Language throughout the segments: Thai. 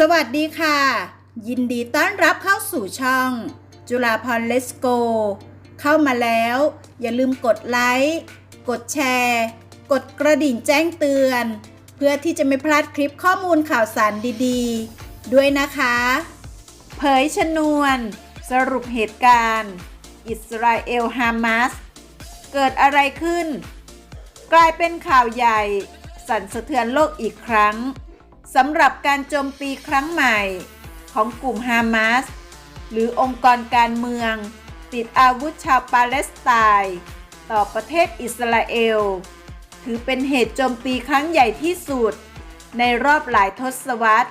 สวัสดีค่ะ ยินดีต้อนรับเข้าสู่ช่อง จุฬาพรเลสโก เข้ามาแล้ว อย่าลืมกดไลค์กดแชร์ กดกระดิ่งแจ้งเตือน เพื่อที่จะไม่พลาดคลิปข้อมูลข่าวสารดีๆ ด้วยนะคะ เผยชนวน สรุปเหตุการณ์ อิสราเอลฮามาสเกิดอะไรขึ้น กลายเป็นข่าวใหญ่ สั่นสะเทือนโลกอีกครั้ง สำหรับการโจมตีครั้งใหม่ของกลุ่มฮามาสหรือองค์กรการเมือง ติดอาวุธชาวปาเลสไตน์ต่อประเทศอิสราเอล ถือเป็นเหตุโจมตีครั้งใหญ่ที่สุด ในรอบหลายทศวรรษ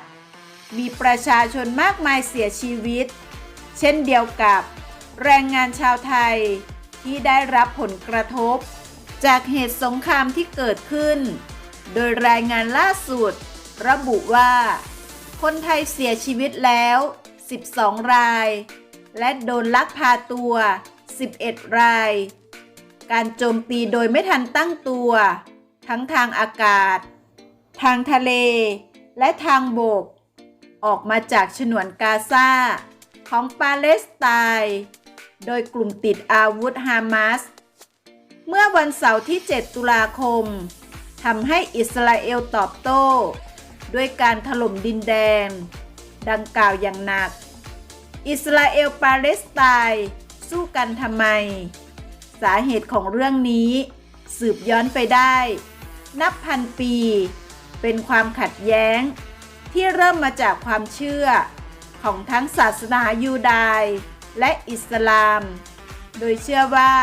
มีประชาชนมากมายเสียชีวิต เช่นเดียวกับแรงงานชาวไทยที่ได้รับผลกระทบ จากเหตุสงครามที่เกิดขึ้น โดยรายงานล่าสุด ระบุว่า คนไทยเสียชีวิตแล้ว 12 ราย และโดนลักพาตัว 11 ราย การโจมตีโดยไม่ทันตั้งตัว ทั้งทางอากาศ ทางทะเล และทางบก ออกมาจากฉนวนกาซาของปาเลสไตน์โดยกลุ่มติดอาวุธฮามาส เมื่อวันเสาร์ที่ 7 ตุลาคมทำให้อิสราเอลตอบโต้ ด้วยการถล่มดินแดน ดังกล่าวอย่างหนัก อิสราเอลปาเลสไตน์สู้กันทำไม สาเหตุของเรื่องนี้ สืบย้อนไปได้ นับพันปี เป็นความขัดแย้ง ที่เริ่มมาจากความเชื่อ ของทั้งศาสนายูดายและอิสลาม โดยเชื่อว่า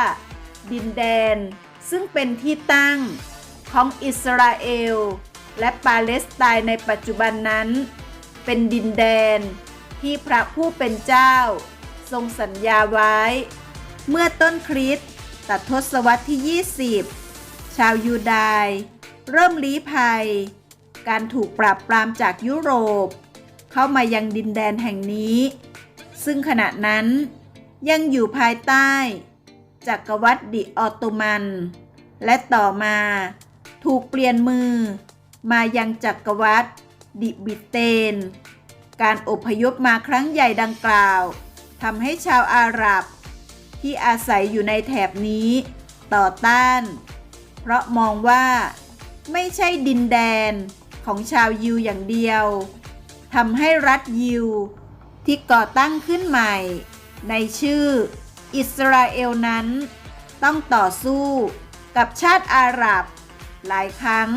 ดินแดนซึ่งเป็นที่ตั้งของอิสราเอล และปาเลสไตน์ในปัจจุบันนั้น เป็นดินแดนที่พระผู้เป็นเจ้า ทรงสัญญาไว้ เมื่อต้นคริสต์ตัดทศวรรษที่ 20 ชาวยูดายเริ่มลี้ภัย การถูกปราบปรามจากยุโรป เข้ามายังดินแดนแห่งนี้ ซึ่งขณะนั้นยังอยู่ภายใต้ จักรวรรดิออตโตมัน และต่อมาถูกเปลี่ยนมือ มายังจักรวรรดิบิเตน การอพยพมาครั้งใหญ่ดังกล่าวทำให้ชาวอาหรับ ที่อาศัยอยู่ในแถบนี้ ต่อต้าน เพราะมองว่า ไม่ใช่ดินแดนของชาวยิวอย่างเดียวทำให้รัฐยิว ที่ก่อตั้งขึ้นใหม่ ในชื่ออิสราเอลนั้น ต้องต่อสู้กับชาติอาหรับ หลายครั้ง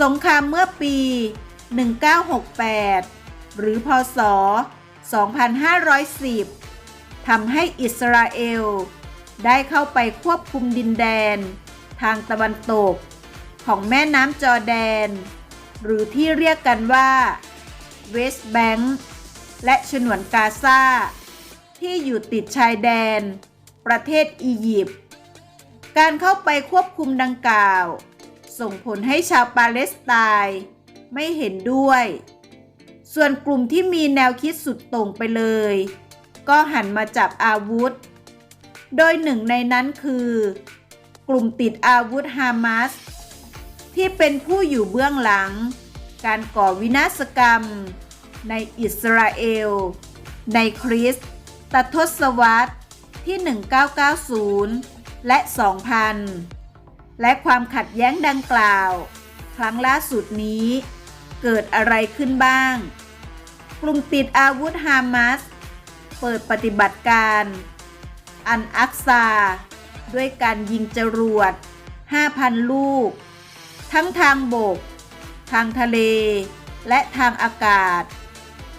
สงครามเมื่อปี 1968 หรือพศ 2510 ทำให้อิสราเอล ได้เข้าไปควบคุมดินแดน ทางตะวันตก ของแม่น้ำจอร์แดน หรือที่เรียกกันว่าเวสต์แบงค์และฉนวนกาซาที่อยู่ติดชายแดน ประเทศอียิปต์ การเข้าไปควบคุมดังกล่าว ส่งผลให้ชาวปาเลสไตน์ไม่เห็นด้วย ส่วนกลุ่มที่มีแนวคิดสุดตรงไปเลย ก็หันมาจับอาวุธ โดยหนึ่งในนั้นคือ กลุ่มติดอาวุธฮามาสที่เป็นผู้อยู่เบื้องหลัง การก่อวินาศกรรม ในอิสราเอล ในคริสต์ตทศวรรษที่ 1990 และ 2000 และความขัดแย้งดังกล่าว ครั้งล่าสุดนี้ เกิดอะไรขึ้นบ้าง กลุ่มติดอาวุธฮามาสเปิดปฏิบัติการ อันอักซา ด้วยการยิงจรวด 5,000 ลูก ทั้งทางบก ทางทะเล และทางอากาศ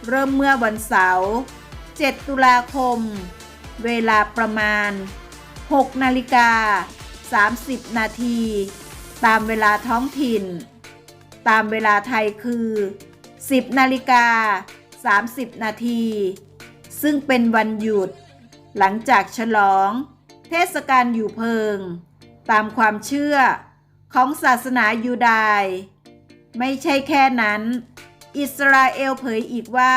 เริ่มเมื่อวันเสาร์ 7 ตุลาคม เวลาประมาณ 6 นาฬิกา 30 นาที ตามเวลาท้องถิ่น ตามเวลาไทยคือ 10 นาฬิกา 30 นาที ซึ่งเป็นวันหยุด หลังจากฉลอง เทศกาลอยู่เพิง ตามความเชื่อของศาสนายูดายไม่ใช่แค่นั้น อิสราเอลเผยอีกว่า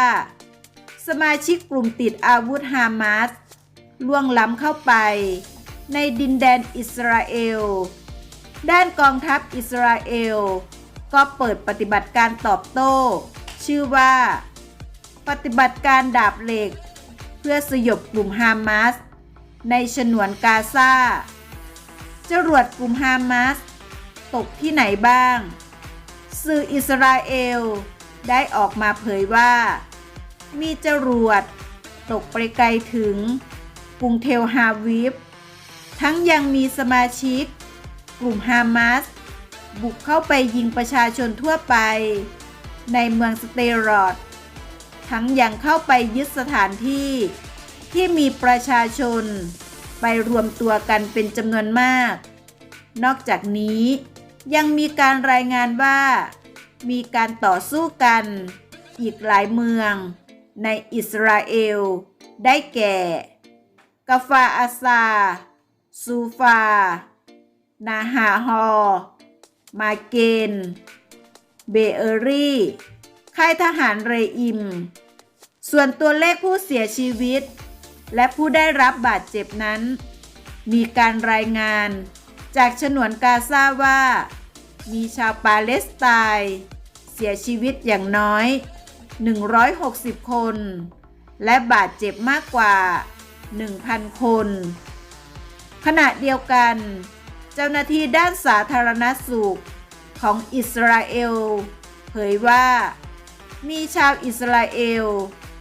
สมาชิกกลุ่มติดอาวุธฮามาสล่วงล้ำเข้าไป ในดินแดนอิสราเอล ด้านกองทัพอิสราเอล ก็เปิดปฏิบัติการตอบโต้ ชื่อว่า ปฏิบัติการดาบเหล็ก เพื่อสยบกลุ่มฮามาส ในฉนวนกาซาจรวดกลุ่มฮามาส ตกที่ไหนบ้าง สื่ออิสราเอล ได้ออกมาเผยว่า มีจรวด ตกไปไกลถึงกรุงเทลฮาวิฟ ทั้งยังมีสมาชิก กลุ่มฮามาสบุกเข้าไปยิงประชาชนทั่วไป ในเมืองสเตรอดทั้งยังเข้าไปยึดสถานที่ ที่มีประชาชน ไปรวมตัวกันเป็นจำนวนมาก นอกจากนี้ยังมีการรายงานว่า มีการต่อสู้กัน อีกหลายเมืองในอิสราเอล ได้แก่ กาฟาอาซา ซูฟา นาฮาฮอ มาเกน เบเอรี่ ค่ายทหารเรอิม ส่วนตัวเลขผู้เสียชีวิต และผู้ได้รับบาดเจ็บนั้น มีการรายงานจากฉนวนกาซาว่า มีชาวปาเลสไตน์เสียชีวิตอย่างน้อย 160 คน และบาดเจ็บมากกว่า 1,000 คน ขณะเดียวกัน เจ้าหน้าที่ด้านสาธารณสุขของอิสราเอล เผยว่า มีชาวอิสราเอล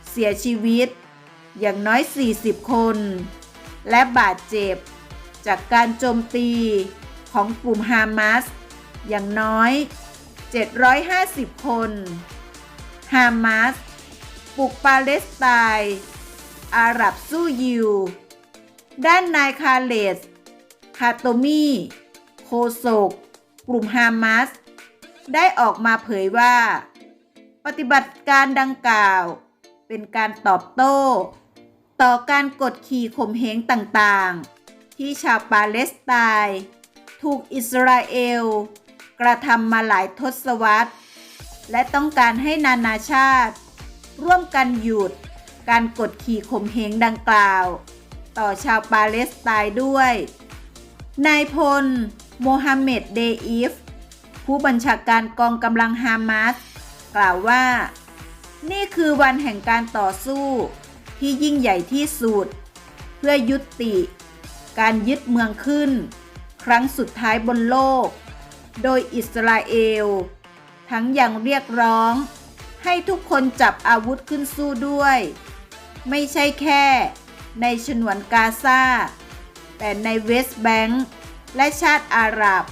เสียชีวิต อย่างน้อย 40 คน และบาดเจ็บ จากการโจมตีของกลุ่มฮามาสอย่างน้อย 750 คน ฮามาสปลุกปาเลสไตน์อาหรับสู้ยิว ด้านนายคาเลส คาโตมีโคโศกกลุ่มฮามาส ได้ออกมาเผยว่า ปฏิบัติการดังกล่าว เป็นการตอบโต้ ต่อการกดขี่ข่มเหงต่างๆ ที่ชาวปาเลสไตน์ถูกอิสราเอล กระทำมาหลายทศวรรษ และต้องการให้นานาชาติ ร่วมกันหยุดการกดขี่ข่มเหงดังกล่าว ต่อชาวปาเลสไตน์ด้วย นายพล โมฮัมเหม็ด เดอีฟ ผู้บัญชาการกองกำลังฮามาสกล่าวว่า นี่คือวันแห่งการต่อสู้ที่ยิ่งใหญ่ที่สุด เพื่อยุติ การยึดเมืองขึ้น ครั้งสุดท้ายบนโลก โดยอิสราเอล ทั้งยังเรียกร้อง ให้ทุกคนจับอาวุธขึ้นสู้ด้วย ไม่ใช่แค่ ในฉนวนกาซา แต่ในเวสต์แบงก์และชาติอาหรับ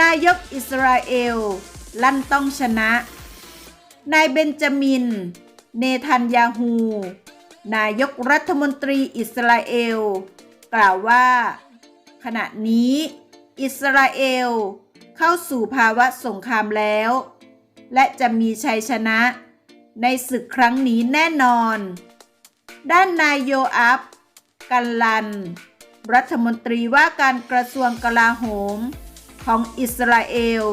นายกอิสราเอล ลั่นต้องชนะ นายเบนจามิน เนทันยาฮู นายกรัฐมนตรีอิสราเอล กล่าวว่า ขณะนี้ อิสราเอลเข้าสู่ภาวะสงครามแล้ว และจะมีชัยชนะในศึกครั้งนี้แน่นอน ด้านนายโยอัฟกันลัน รัฐมนตรีว่าการกระทรวงกลาโหม ของอิสราเอล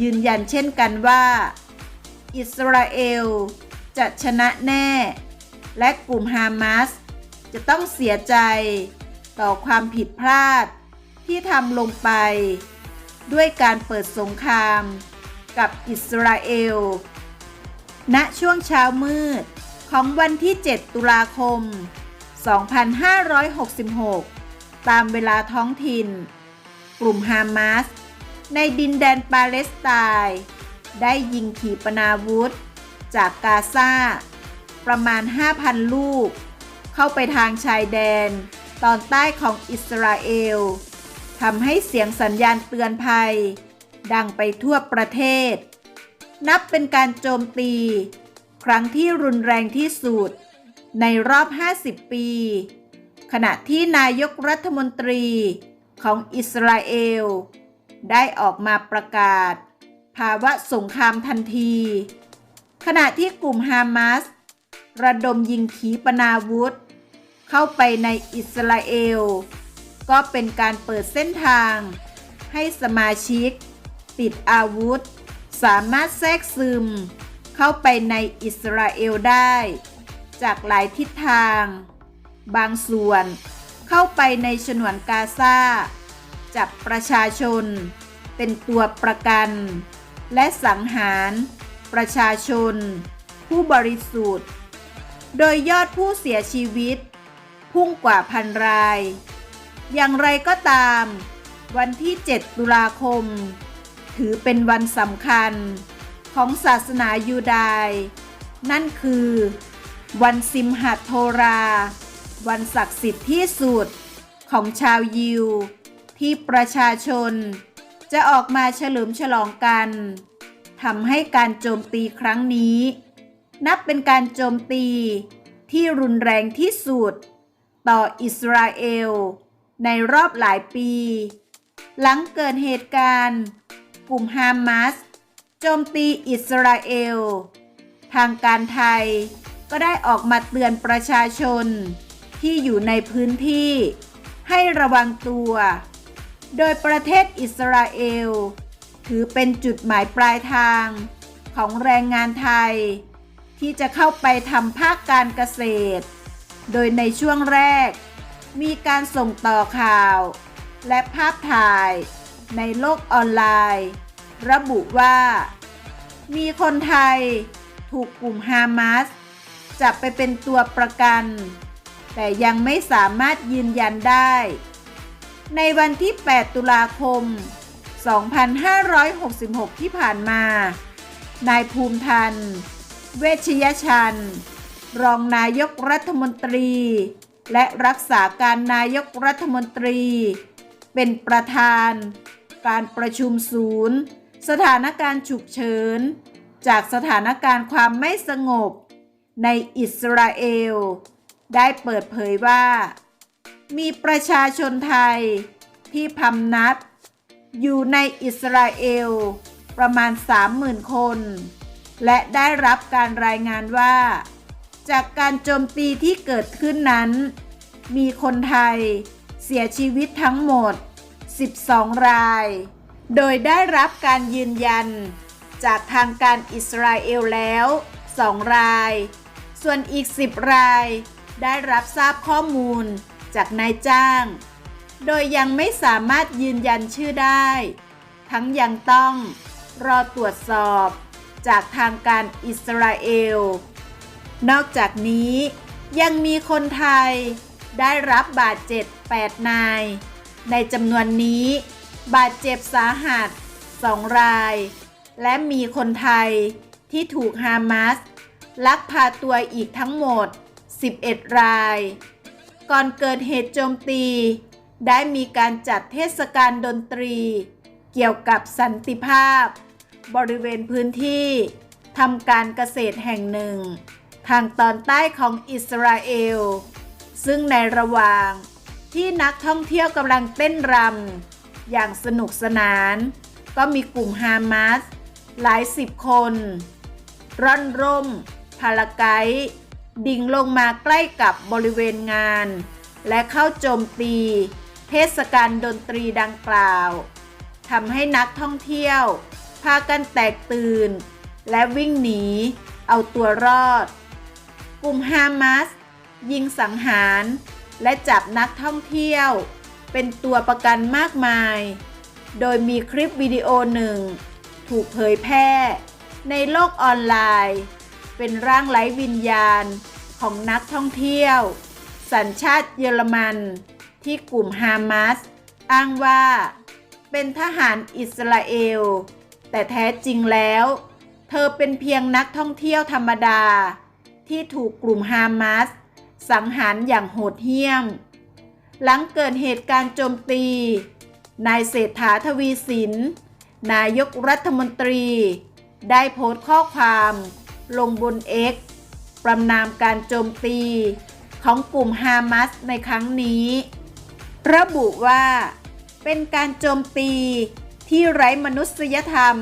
ยืนยันเช่นกันว่า อิสราเอลจะชนะแน่ และกลุ่มฮามาสจะต้องเสียใจต่อความผิดพลาดที่ทำลงไป ด้วยการเปิดสงครามกับอิสราเอล ณ ช่วงเช้ามืด ของวันที่ 7 ตุลาคม 2566 ตามเวลาท้องถิ่น กลุ่มฮามาสในดินแดนปาเลสไตน์ได้ยิงขีปนาวุธ จากกาซาประมาณ 5,000 ลูก เข้าไปทางชายแดน ตอนใต้ของอิสราเอลทำให้เสียงสัญญาณเตือนภัย ดังไปทั่วประเทศ นับเป็นการโจมตี ครั้งที่รุนแรงที่สุด ในรอบ 50 ปี ขณะที่นายกรัฐมนตรีของอิสราเอล ได้ออกมาประกาศ ภาวะสงครามทันที ขณะที่กลุ่มฮามาสระดมยิงขีปนาวุธ เข้าไปในอิสราเอล ก็เป็นการเปิดเส้นทาง ให้สมาชิก ติดอาวุธ สามารถแทรกซึม เข้าไปในอิสราเอลได้ จากหลายทิศทาง บางส่วนเข้าไปในฉนวนกาซาจับประชาชน เป็นตัวประกัน และสังหาร ประชาชน ผู้บริสุทธิ์ โดยยอดผู้เสียชีวิต พุ่งกว่าพันราย อย่างไรก็ตาม วันที่ 7 ตุลาคม ถือเป็นวันสำคัญ ของศาสนายูดายนั่นคือ วันซิมหัตโทรา วันศักดิ์สิทธิ์ที่สุดของชาวยิว ที่ประชาชน จะออกมาเฉลิมฉลองกันทำให้การโจมตีครั้งนี้ นับเป็นการโจมตีที่รุนแรงที่สุด ต่ออิสราเอล ในรอบหลายปี หลังเกิดเหตุการณ์ กลุ่มฮามาส จมตีอิสราเอล ทางการไทยก็ได้ออกมาเตือนประชาชนที่อยู่ในพื้นที่ ให้ระวังตัว โดยประเทศอิสราเอล ถือเป็นจุดหมายปลายทางของแรงงานไทย ที่จะเข้าไปทำภาคการเกษตร โดยในช่วงแรก มีการส่งต่อข่าว และภาพถ่ายในโลกออนไลน์ ระบุว่า มีคนไทยถูกกลุ่มฮามาสจับไปเป็นตัวประกัน แต่ยังไม่สามารถยืนยันได้ ในวันที่ 8 ตุลาคม 2566 ที่ผ่านมา นายภูมิทัน เวชยชัน รองนายกรัฐมนตรี และรักษาการนายกรัฐมนตรี เป็นประธาน การประชุมศูนย์ สถานการณ์ฉุกเฉิน จากสถานการณ์ความไม่สงบ ในอิสราเอล ได้เปิดเผยว่า มีประชาชนไทยที่พำนับอยู่ในอิสราเอล ประมาณ 30,000 คน และได้รับการรายงานว่า จากการโจมตีที่เกิดขึ้นนั้น มีคนไทยเสียชีวิตทั้งหมด 12 ราย โดยได้รับการยืนยัน จากทางการอิสราเอลแล้ว 2 ราย ส่วนอีก 10 ราย ได้รับทราบข้อมูลจากนายจ้าง โดยยังไม่สามารถยืนยันชื่อได้ ทั้งยังต้องรอตรวจสอบจากทางการอิสราเอล นอกจากนี้ยังมีคนไทยได้รับบาดเจ็บ 8 นาย ในจำนวนนี้ บาดเจ็บสาหัส 2 ราย และมีคนไทยที่ถูกฮามาสลักพาตัวอีกทั้งหมด 11 ราย ก่อนเกิดเหตุโจมตี ได้มีการจัดเทศกาลดนตรี เกี่ยวกับสันติภาพ บริเวณพื้นที่ทำการเกษตรแห่งหนึ่ง ทางตอนใต้ของอิสราเอล ซึ่งในระหว่างที่นักท่องเที่ยวกำลังเต้นรำ อย่างสนุกสนาน ก็มีกลุ่มฮามาสหลายสิบคน ร่อนร่มพาราไกด์ดิ่งลงมาใกล้กับบริเวณงาน และเข้าโจมตี เทศกาลดนตรีดังกล่าวทำให้นักท่องเที่ยว พากันแตกตื่น และวิ่งหนี เอาตัวรอด กลุ่มฮามาสยิงสังหาร และจับนักท่องเที่ยว เป็นตัวประกันมากมาย โดยมีคลิปวิดีโอหนึ่ง ถูกเผยแพร่ ในโลกออนไลน์ เป็นร่างไร้วิญญาณของนักท่องเที่ยว สัญชาติเยอรมัน ที่กลุ่มฮามาสอ้างว่า เป็นทหารอิสราเอล แต่แท้จริงแล้ว เธอเป็นเพียงนักท่องเที่ยวธรรมดา ที่ถูกกลุ่มฮามาสสังหารอย่างโหดเหี้ยม หลังเกิดเหตุการณ์โจมตี นายเศรษฐาทวีสิน นายกรัฐมนตรี ได้โพสต์ข้อความลงบนเอ็กประนามการโจมตีของกลุ่มฮามาสในครั้งนี้ ระบุว่าเป็นการโจมตีที่ไร้มนุษยธรรม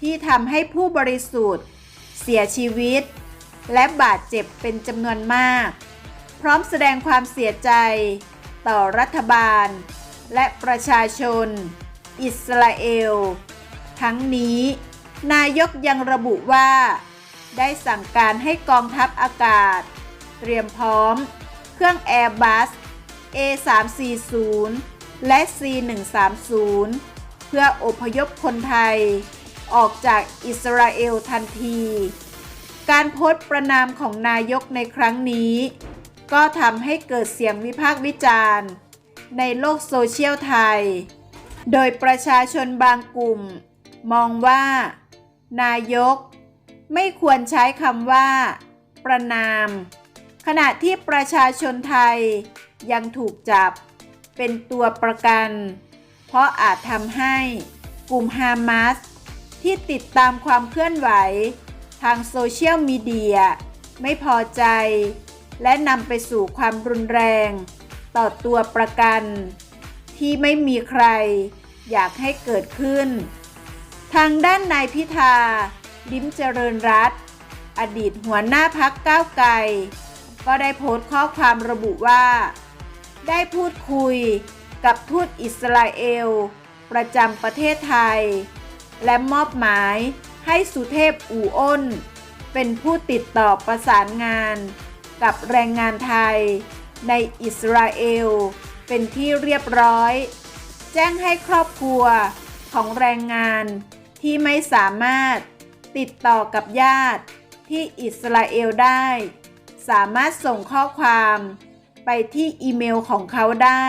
ที่ทำให้ผู้บริสุทธิ์ เสียชีวิต และบาดเจ็บเป็นจำนวนมาก พร้อมแสดงความเสียใจ ต่อรัฐบาล และประชาชน อิสราเอล ทั้งนี้ นายกยังระบุว่า ได้สั่งการให้กองทัพอากาศ เตรียมพร้อม เครื่อง Airbus A340 และ C130 เพื่ออพยพคนไทย ออกจากอิสราเอลทันที การโพสต์ประนามของนายกในครั้งนี้ ก็ทำให้เกิดเสียงวิพากษ์วิจารณ์ ในโลกโซเชียลไทย โดยประชาชนบางกลุ่ม มองว่า นายก ไม่ควรใช้คำว่า ประนาม ขณะที่ประชาชนไทยยังถูกจับเป็นตัวประกัน เพราะอาจทำให้กลุ่มฮามาสที่ติดตามความเคลื่อนไหว ทางโซเชียลมีเดีย ไม่พอใจ และนำไปสู่ความรุนแรง ต่อตัวประกัน ที่ไม่มีใครอยากให้เกิดขึ้น ทางด้านนายพิธา ลิ้มเจริญรัตอดีตหัวหน้าพักก้าวไกล ก็ได้โพสต์ข้อความระบุว่า ได้พูดคุยกับทูตอิสราเอล ประจำประเทศไทย และมอบหมายให้สุเทพอู่อ้น เป็นผู้ติดต่อประสานงาน กับแรงงานไทย ในอิสราเอล เป็นที่เรียบร้อย แจ้งให้ครอบครัวของแรงงานที่ไม่สามารถติดต่อกับญาติที่อิสราเอลได้ สามารถส่งข้อความไปที่อีเมลของเขาได้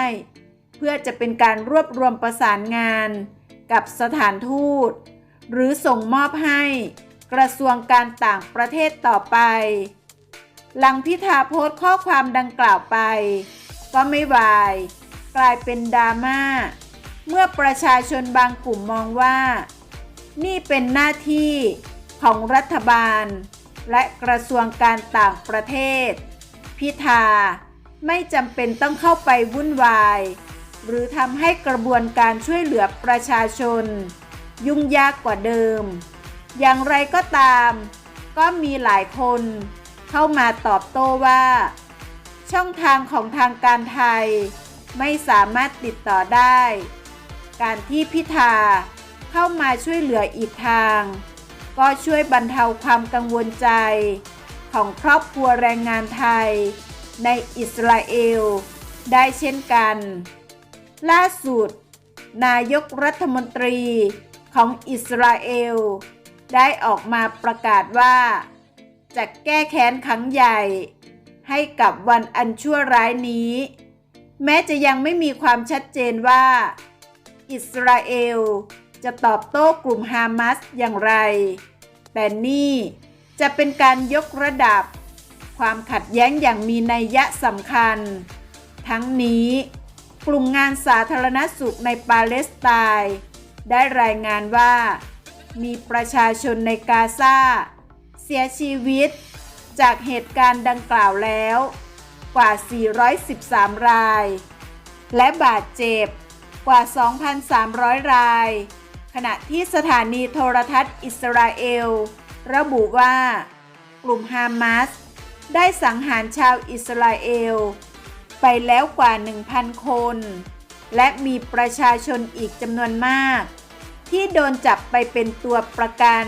เพื่อจะเป็นการรวบรวมประสานงานกับสถานทูต หรือส่งมอบให้กระทรวงการต่างประเทศต่อไป หลังพิธาโพสต์ข้อความดังกล่าวไป ก็ไม่วาย กลายเป็นดราม่า เมื่อประชาชนบางกลุ่มมองว่า นี่เป็นหน้าที่ของรัฐบาล และกระทรวงการต่างประเทศ พิธาไม่จำเป็นต้องเข้าไปวุ่นวาย หรือทำให้กระบวนการช่วยเหลือประชาชน ยุ่งยากกว่าเดิม อย่างไรก็ตาม ก็มีหลายคน เข้ามาตอบโต้ว่า ช่องทางของทางการไทย ไม่สามารถติดต่อได้ การที่พิธาเข้ามาช่วยเหลืออีกทาง ก็ช่วยบรรเทาความกังวลใจ ของครอบครัวแรงงานไทย ในอิสราเอล ได้เช่นกัน ล่าสุด นายกรัฐมนตรีของอิสราเอล ได้ออกมาประกาศว่า จะแก้แค้นครั้งใหญ่ ให้กับวันอันชั่วร้ายนี้ แม้จะยังไม่มีความชัดเจนว่า อิสราเอลจะตอบโต้กลุ่มฮามาสอย่างไร แต่นี่จะเป็นการยกระดับ ความขัดแย้งอย่างมีนัยยะสำคัญ ทั้งนี้ กลุ่มงานสาธารณสุขในปาเลสไตน์ได้รายงานว่า มีประชาชนในกาซา สียชีวิต จากเหตุการณ์ดังกล่าวแล้วกว่า 413 ราย และบาดเจ็บกว่า 2,300 ราย ขณะที่สถานีโทรทัศน์อิสราเอล ระบุว่า กลุ่มฮามาสได้สังหารชาวอิสราเอล ไปแล้วกว่า 1,000 คน และมีประชาชนอีกจำนวนมาก ที่โดนจับไปเป็นตัวประกัน